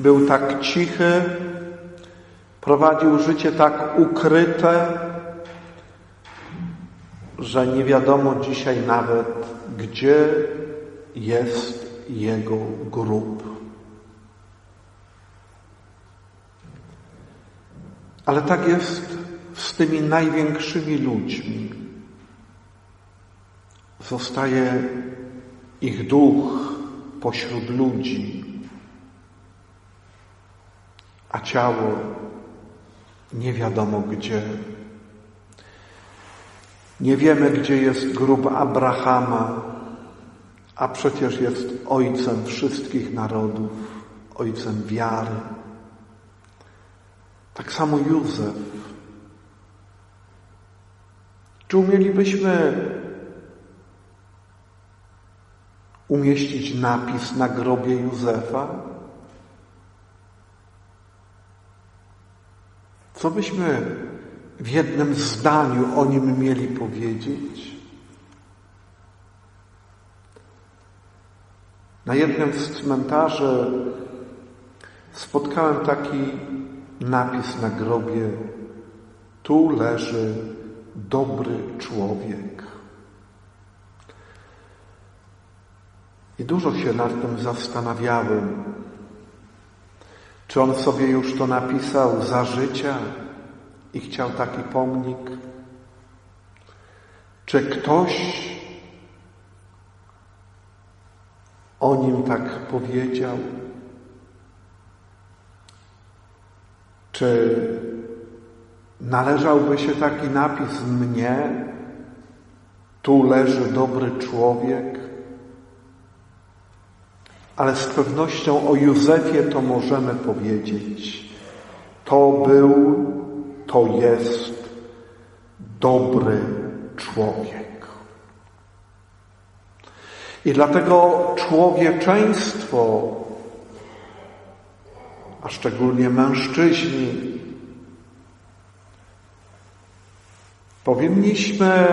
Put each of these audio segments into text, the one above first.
Był tak cichy, prowadził życie tak ukryte, że nie wiadomo dzisiaj nawet, gdzie jest jego grób. Ale tak jest z tymi największymi ludźmi. Zostaje ich duch pośród ludzi, a ciało nie wiadomo gdzie. Nie wiemy, gdzie jest grób Abrahama, a przecież jest ojcem wszystkich narodów, ojcem wiary. Tak samo Józef. Czy umielibyśmy umieścić napis na grobie Józefa? Co byśmy w jednym zdaniu o nim mieli powiedzieć? Na jednym z cmentarzy spotkałem taki napis na grobie: Tu leży dobry człowiek. I dużo się nad tym zastanawiałem. Czy on sobie już to napisał za życia i chciał taki pomnik? Czy ktoś o nim tak powiedział? Czy należałby się taki napis mnie? Tu leży dobry człowiek. Ale z pewnością o Józefie to możemy powiedzieć. To był, to jest dobry człowiek. I dlatego człowieczeństwo, a szczególnie mężczyźni, powinniśmy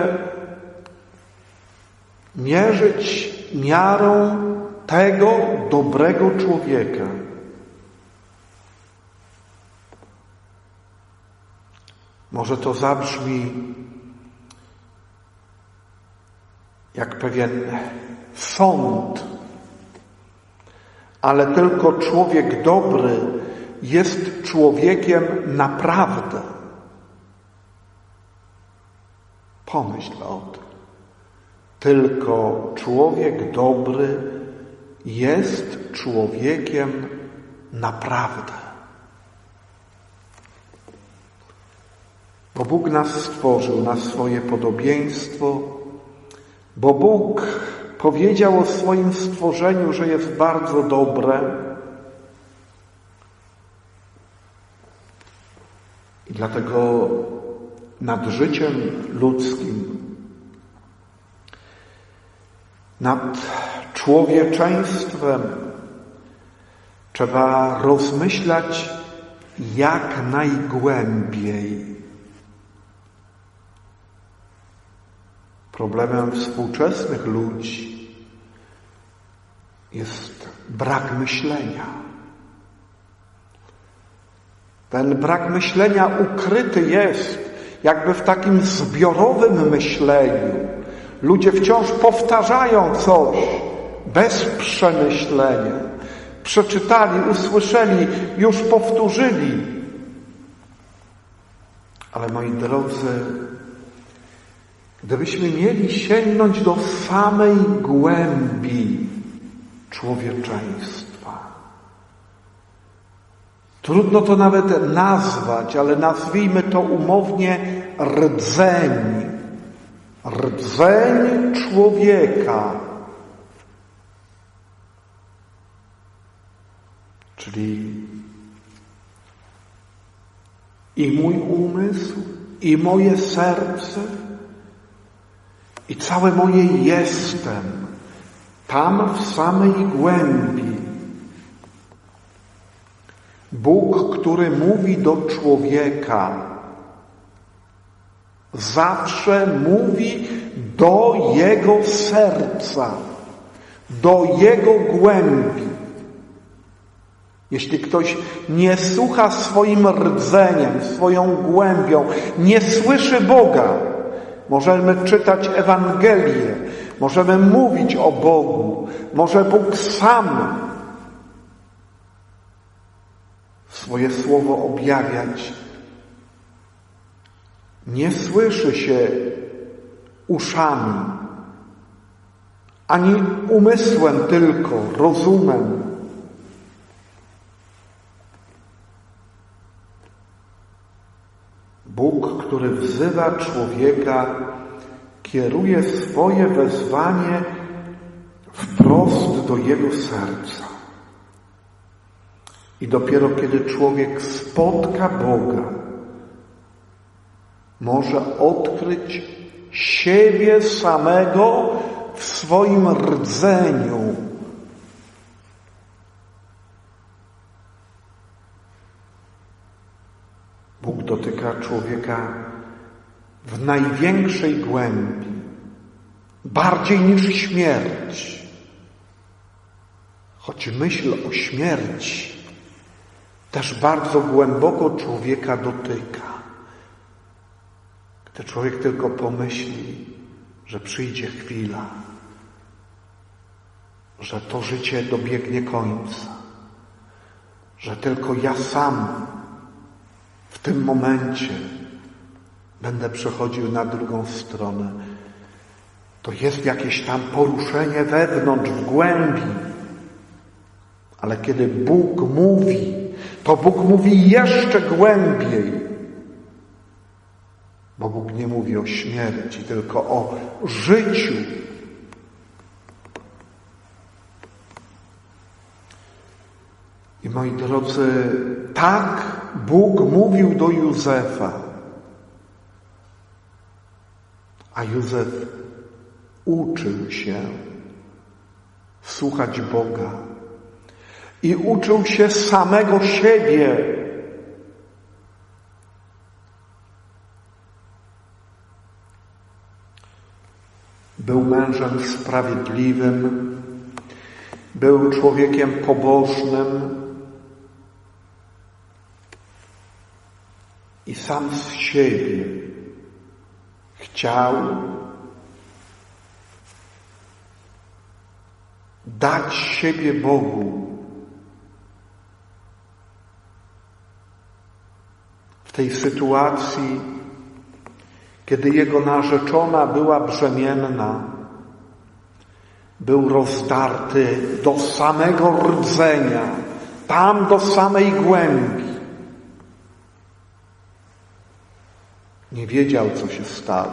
mierzyć miarą tego dobrego człowieka. Może to zabrzmi jak pewien sąd, ale tylko człowiek dobry jest człowiekiem naprawdę. Pomyśl o tym. Tylko człowiek dobry jest człowiekiem naprawdę. Bo Bóg nas stworzył na swoje podobieństwo, bo Bóg powiedział o swoim stworzeniu, że jest bardzo dobre. I dlatego nad życiem ludzkim, nad człowieczeństwem trzeba rozmyślać jak najgłębiej. Problemem współczesnych ludzi jest brak myślenia. Ten brak myślenia ukryty jest jakby w takim zbiorowym myśleniu. Ludzie wciąż powtarzają coś, bez przemyślenia. Przeczytali, usłyszeli, już powtórzyli. Ale moi drodzy, gdybyśmy mieli sięgnąć do samej głębi człowieczeństwa, trudno to nawet nazwać, ale nazwijmy to umownie rdzeń. Rdzeń człowieka Czyli i mój umysł, i moje serce, i całe moje jestem, tam w samej głębi. Bóg, który mówi do człowieka, zawsze mówi do jego serca, do jego głębi. Jeśli ktoś nie słucha swoim rdzeniem, swoją głębią, nie słyszy Boga, możemy czytać Ewangelię, możemy mówić o Bogu, może Bóg sam swoje słowo objawiać. Nie słyszy się uszami, ani umysłem tylko, rozumem. Bóg, który wzywa człowieka, kieruje swoje wezwanie wprost do jego serca. I dopiero kiedy człowiek spotka Boga, może odkryć siebie samego w swoim rdzeniu. Bóg dotyka człowieka w największej głębi, bardziej niż śmierć. Choć myśl o śmierci też bardzo głęboko człowieka dotyka. Gdy człowiek tylko pomyśli, że przyjdzie chwila, że to życie dobiegnie końca, że tylko ja sam tym momencie będę przechodził na drugą stronę. To jest jakieś tam poruszenie wewnątrz, w głębi. Ale kiedy Bóg mówi, to Bóg mówi jeszcze głębiej. Bo Bóg nie mówi o śmierci, tylko o życiu. I moi drodzy, tak Bóg mówił do Józefa. A Józef uczył się słuchać Boga i uczył się samego siebie. Był mężem sprawiedliwym, był człowiekiem pobożnym i sam z siebie chciał dać siebie Bogu. W tej sytuacji, kiedy jego narzeczona była brzemienna, był rozdarty do samego rdzenia, tam do samej głębi. Nie wiedział, co się stało.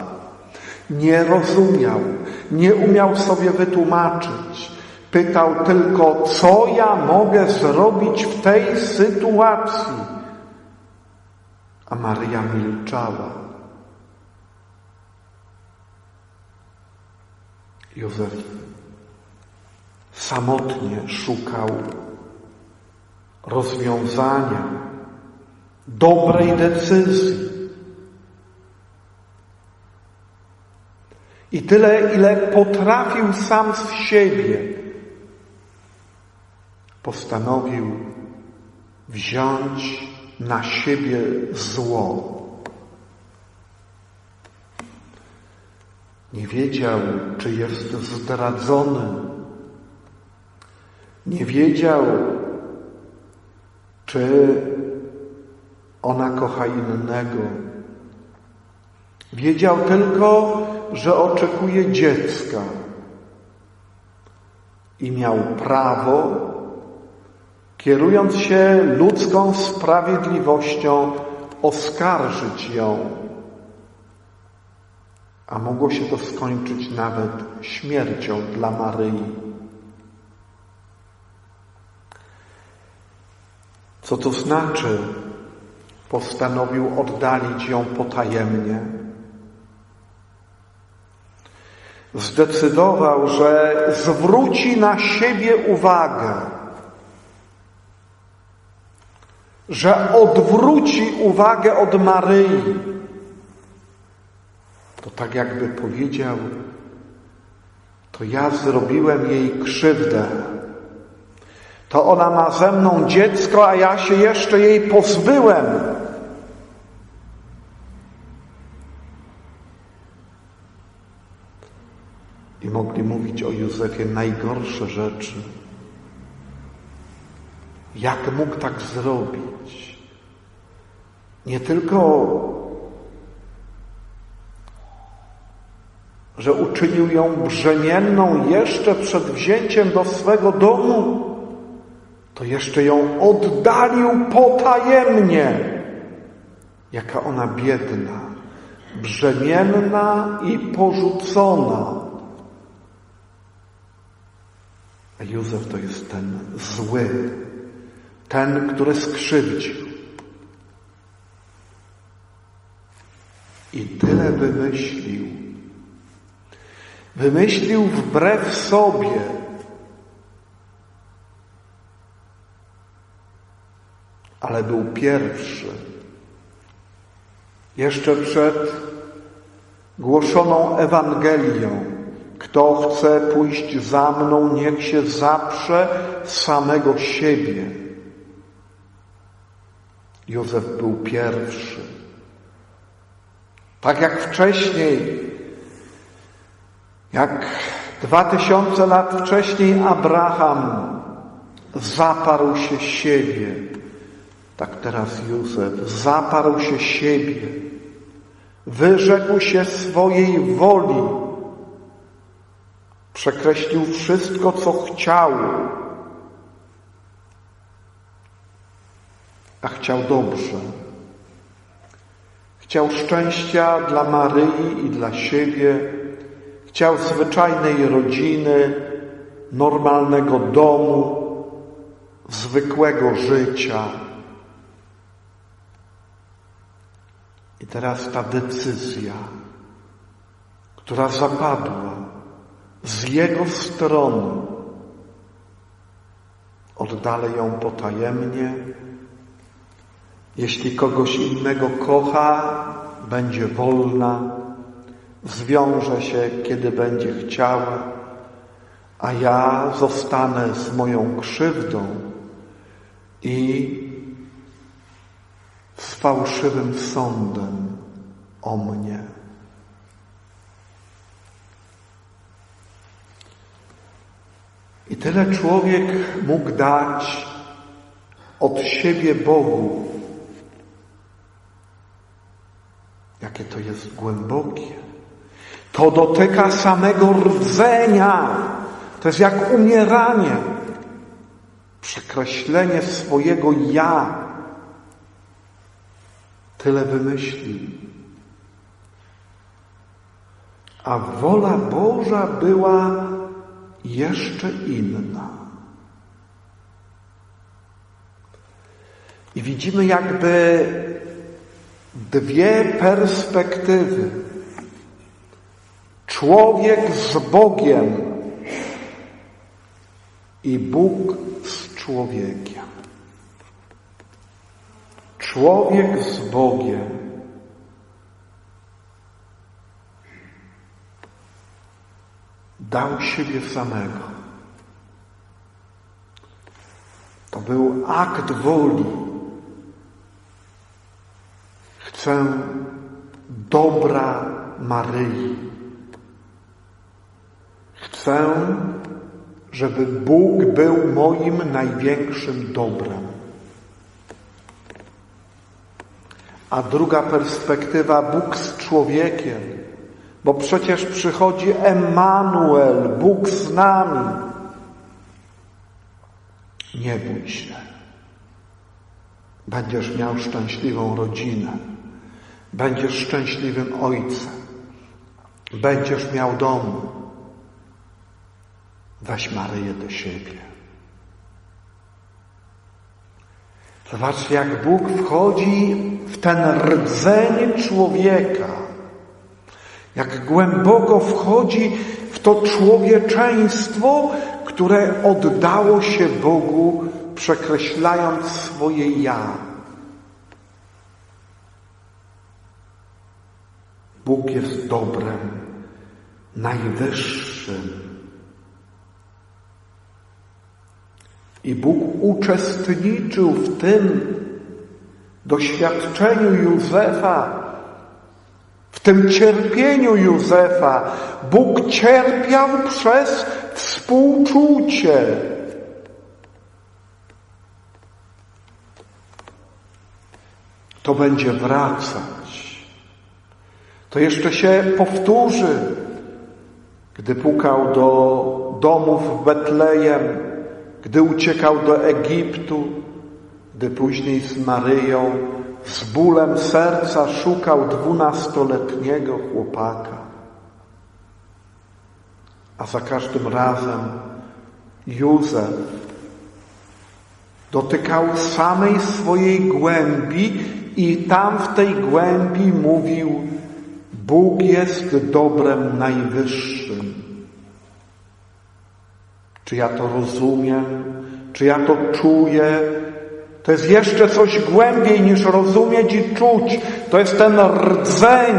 Nie rozumiał, nie umiał sobie wytłumaczyć. Pytał tylko, co ja mogę zrobić w tej sytuacji. A Maria milczała. Józef samotnie szukał rozwiązania, dobrej decyzji. I tyle, ile potrafił sam z siebie, postanowił wziąć na siebie zło. Nie wiedział, czy jest zdradzony. Nie wiedział, czy ona kocha innego. Wiedział tylko, że oczekuje dziecka i miał prawo, kierując się ludzką sprawiedliwością, oskarżyć ją. A mogło się to skończyć nawet śmiercią dla Maryi. Co to znaczy? Postanowił oddalić ją potajemnie. Zdecydował, że zwróci na siebie uwagę, że odwróci uwagę od Maryi. To tak jakby powiedział, to ja zrobiłem jej krzywdę. To ona ma ze mną dziecko, a ja się jeszcze jej pozbyłem. I mogli mówić o Józefie najgorsze rzeczy. Jak mógł tak zrobić? Nie tylko, że uczynił ją brzemienną jeszcze przed wzięciem do swego domu, to jeszcze ją oddalił potajemnie. Jaka ona biedna, brzemienna i porzucona. A Józef to jest ten zły, ten, który skrzywdził. I tyle wymyślił. Wymyślił wbrew sobie. Ale był pierwszy. Jeszcze przed głoszoną Ewangelią. Kto chce pójść za mną, niech się zaprze samego siebie. Józef był pierwszy. Tak jak wcześniej, jak dwa tysiące lat wcześniej Abraham zaparł się siebie, tak teraz Józef zaparł się siebie, wyrzekł się swojej woli, przekreślił wszystko, co chciał, a chciał dobrze. Chciał szczęścia dla Maryi i dla siebie, chciał zwyczajnej rodziny, normalnego domu, zwykłego życia. I teraz ta decyzja, która zapadła z jego strony, oddalę ją potajemnie. Jeśli kogoś innego kocha, będzie wolna, zwiąże się, kiedy będzie chciała, a ja zostanę z moją krzywdą i z fałszywym sądem o mnie. I tyle człowiek mógł dać od siebie Bogu. Jakie to jest głębokie. To dotyka samego rdzenia. To jest jak umieranie. Przekreślenie swojego ja. Tyle wymyślił. A wola Boża była jeszcze inna. I widzimy jakby dwie perspektywy. Człowiek z Bogiem i Bóg z człowiekiem. Człowiek z Bogiem. Dał siebie samego. To był akt woli. Chcę dobra Maryi. Chcę, żeby Bóg był moim największym dobrem. A druga perspektywa, Bóg z człowiekiem, bo przecież przychodzi Emmanuel, Bóg z nami. Nie bój się. Będziesz miał szczęśliwą rodzinę. Będziesz szczęśliwym ojcem. Będziesz miał dom. Weź Maryję do siebie. Zobaczcie, jak Bóg wchodzi w ten rdzeń człowieka. Jak głęboko wchodzi w to człowieczeństwo, które oddało się Bogu, przekreślając swoje ja. Bóg jest dobrem, najwyższym. I Bóg uczestniczył w tym doświadczeniu Józefa, tym cierpieniu Józefa. Bóg cierpiał przez współczucie. To będzie wracać. To jeszcze się powtórzy, gdy pukał do domów w Betlejem, gdy uciekał do Egiptu, gdy później z Maryją z bólem serca szukał dwunastoletniego chłopaka. A za każdym razem Józef dotykał samej swojej głębi i tam w tej głębi mówił Bóg jest dobrem najwyższym. Czy ja to rozumiem? Czy ja to czuję? To jest jeszcze coś głębiej niż rozumieć i czuć. To jest ten rdzeń.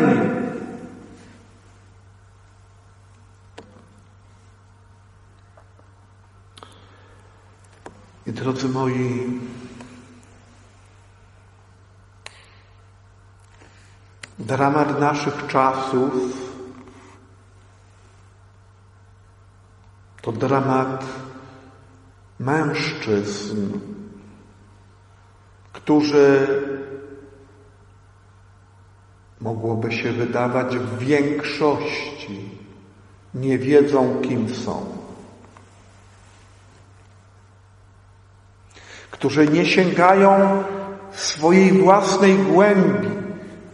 I drodzy moi, dramat naszych czasów to dramat mężczyzn, którzy mogłoby się wydawać w większości nie wiedzą, kim są. Którzy nie sięgają swojej własnej głębi,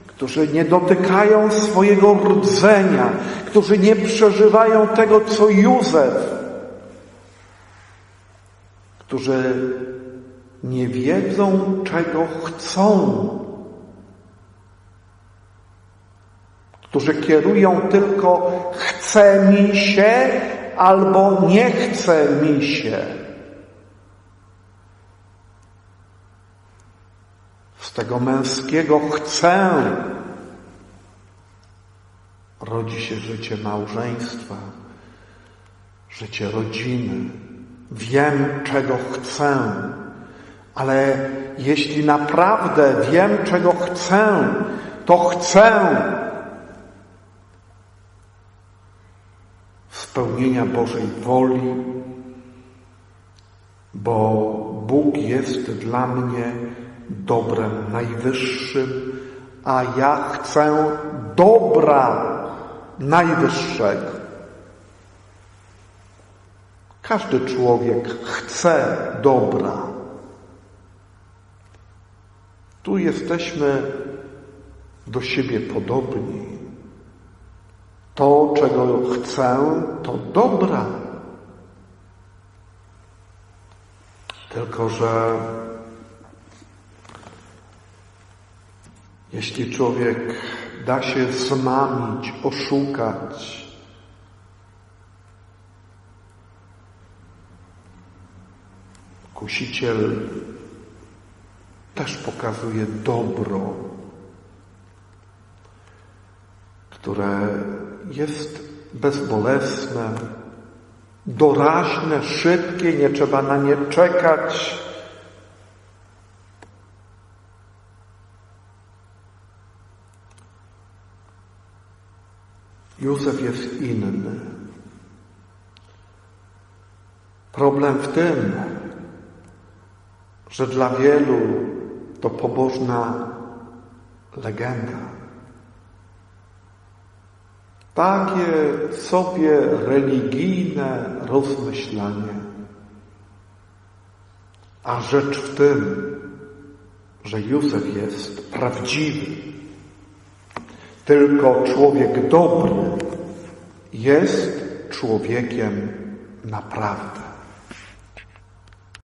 którzy nie dotykają swojego rdzenia, którzy nie przeżywają tego, co Józef, którzy nie wiedzą, czego chcą, którzy kierują tylko chce mi się albo nie chce mi się. Z tego męskiego chcę rodzi się życie małżeństwa, życie rodziny. Wiem, czego chcę, ale jeśli naprawdę wiem, czego chcę, to chcę spełnienia Bożej woli, bo Bóg jest dla mnie dobrem najwyższym, a ja chcę dobra najwyższego. Każdy człowiek chce dobra. Tu jesteśmy do siebie podobni. To, czego chcę, to dobra. Tylko, że jeśli człowiek da się zmamić, oszukać, kusiciel też pokazuje dobro, które jest bezbolesne, doraźne, szybkie, nie trzeba na nie czekać. Józef jest inny. Problem w tym, że dla wielu to pobożna legenda. Takie sobie religijne rozmyślanie. A rzecz w tym, że Józef jest prawdziwy. Tylko człowiek dobry jest człowiekiem naprawdę.